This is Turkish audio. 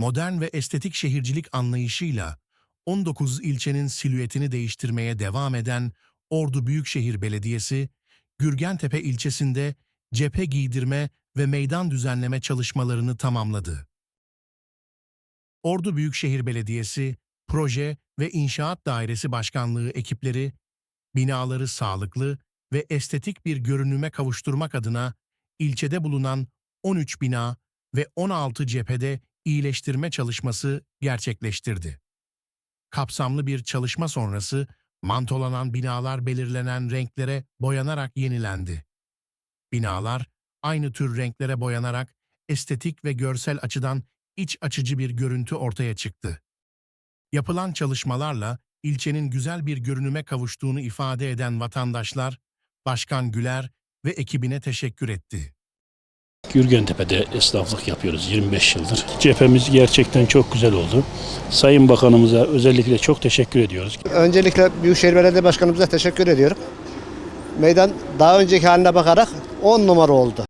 modern ve estetik şehircilik anlayışıyla 19 ilçenin silüetini değiştirmeye devam eden Ordu Büyükşehir Belediyesi, Gürgentepe ilçesinde cephe giydirme ve meydan düzenleme çalışmalarını tamamladı. Ordu Büyükşehir Belediyesi, Proje ve İnşaat Dairesi Başkanlığı ekipleri, binaları sağlıklı ve estetik bir görünüme kavuşturmak adına ilçede bulunan 13 bina ve 16 cephede iyileştirme çalışması gerçekleştirdi. Kapsamlı bir çalışma sonrası mantolanan binalar belirlenen renklere boyanarak yenilendi. Binalar aynı tür renklere boyanarak estetik ve görsel açıdan iç açıcı bir görüntü ortaya çıktı. Yapılan çalışmalarla ilçenin güzel bir görünüme kavuştuğunu ifade eden vatandaşlar, Başkan Güler ve ekibine teşekkür etti. Gürgentepe'de esnaflık yapıyoruz 25 yıldır. Cephemiz gerçekten çok güzel oldu. Sayın Bakanımıza özellikle çok teşekkür ediyoruz. Öncelikle Büyükşehir Belediye Başkanımıza teşekkür ediyorum. Meydan daha önceki haline bakarak 10 numara oldu.